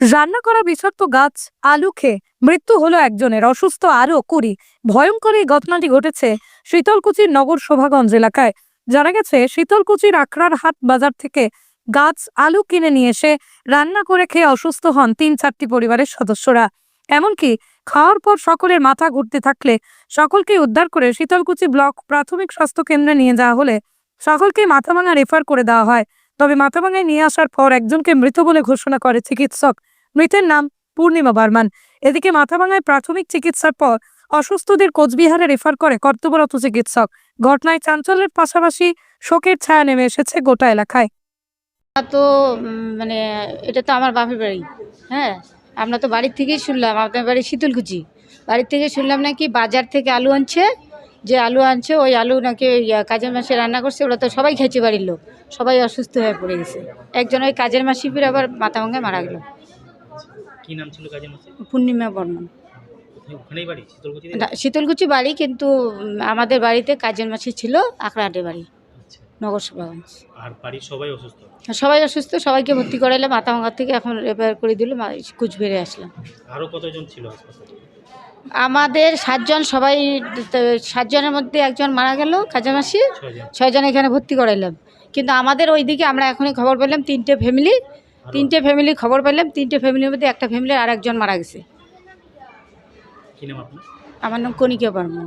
রান্না করা বিষাক্ত গাছ, আলু খেয়ে মৃত্যু হলো একজনের, অসুস্থ আরও কুড়ি। ভয়ঙ্কর এই ঘটনাটি ঘটেছে শীতলকুচির নগর শোভাগঞ্জ এলাকায়। জানা গেছে, শীতলকুচির আখড়ার হাট বাজার থেকে গাছ, আলু কিনে নিয়ে এসে রান্না করে খেয়ে অসুস্থ হন তিন চারটি পরিবারের সদস্যরা। এমনকি খাওয়ার পর সকলের মাথা ঘুরতে থাকলে সকলকে উদ্ধার করে শীতলকুচি ব্লক প্রাথমিক স্বাস্থ্য কেন্দ্রে নিয়ে যাওয়া হলে সকলকে মাথাভাঙা রেফার করে দেওয়া হয়। তবে মাথাভাঙায় নিয়ে আসার পর একজনকে মৃত বলে ঘোষণা করে চিকিৎসক। মৃতের নাম পূর্ণিমা বর্মান। এদিকে মাথাভাঙায় প্রাথমিক চিকিৎসার পর অসুস্থদের কোচবিহারে রেফার করে কর্তব্যরত চিকিৎসক। ঘটনায় চাঞ্চল্যের পাশাপাশি শোকের ছায়া নেমে এসেছে গোটা এলাকায়। তো মানে এটা তো আমার বাপের বাড়ি হ্যাঁ? আমরা তো বাড়ির থেকেই শুনলাম আপনার বাড়ি শীতলকুচি। বাড়ির থেকে শুনলাম নাকি বাজার থেকে আলু আনছে, যে আলু আনছে, ওই আলু নাকি ওই কাজের মাসে রান্না করছে, ওরা তো সবাই খেয়েছে বাড়ির লোক, সবাই অসুস্থ হয়ে পড়ে গেছে। একজন ওই কাজের মাসি ফিরে আবার মাথা ভাঙে মারা গেল। কি নাম ছিল কাজের মাসে পূর্ণিমা বর্মন। ওখানেই বাড়ি? শীতলকুচি বাড়ি কিন্তু আমাদের বাড়িতে কাজের মাসি ছিল আকড়াহাটে বাড়ি আচ্ছা। নগর সভাগঞ্জ। আর বাড়ির সবাই অসুস্থ? সবাই অসুস্থ সবাইকে ভর্তি করাইলাম মাথা ভাঙার থেকে এখন রেফার করে দিল কুচবিহারে আসলাম। আরও কতজন ছিল আমাদের সাতজন সবাই সাতজনের মধ্যে একজন মারা গেল কাজামাসি ছয়জন। ছয়জন এখানে ভর্তি করাইলাম। কিন্তু আমাদের ওইদিকে আমরা এখনই খবর পেলাম তিনটে ফ্যামিলি তিনটে ফ্যামিলি খবর পেলাম তিনটে ফ্যামিলির মধ্যে একটা ফ্যামিলি আর একজন মারা গেছে। আমার নাম Kanika Barman.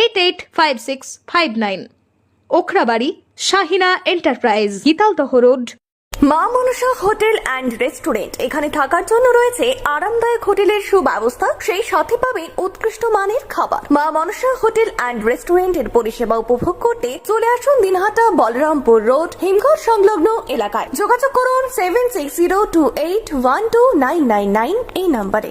eight eight five six five nine Okhrabari Shahina enterprise Gitaldaha road Ma Manasa hotel and restaurant. এখানে থাকার জন্য রয়েছে আরামদায়ক হোটেলের সুব্যবস্থা, সেই সাথে পাবেন উৎকৃষ্ট মানের খাবার। মা মনসা হোটেল অ্যান্ড রেস্টুরেন্টের পরিষেবা উপভোগ করতে চলে আসুন দিনহাটা বলরামপুর রোড, হিমঘর সংলগ্ন এলাকায়। যোগাযোগ করুন seven six zero two eight one two nine nine nine এই নম্বরে।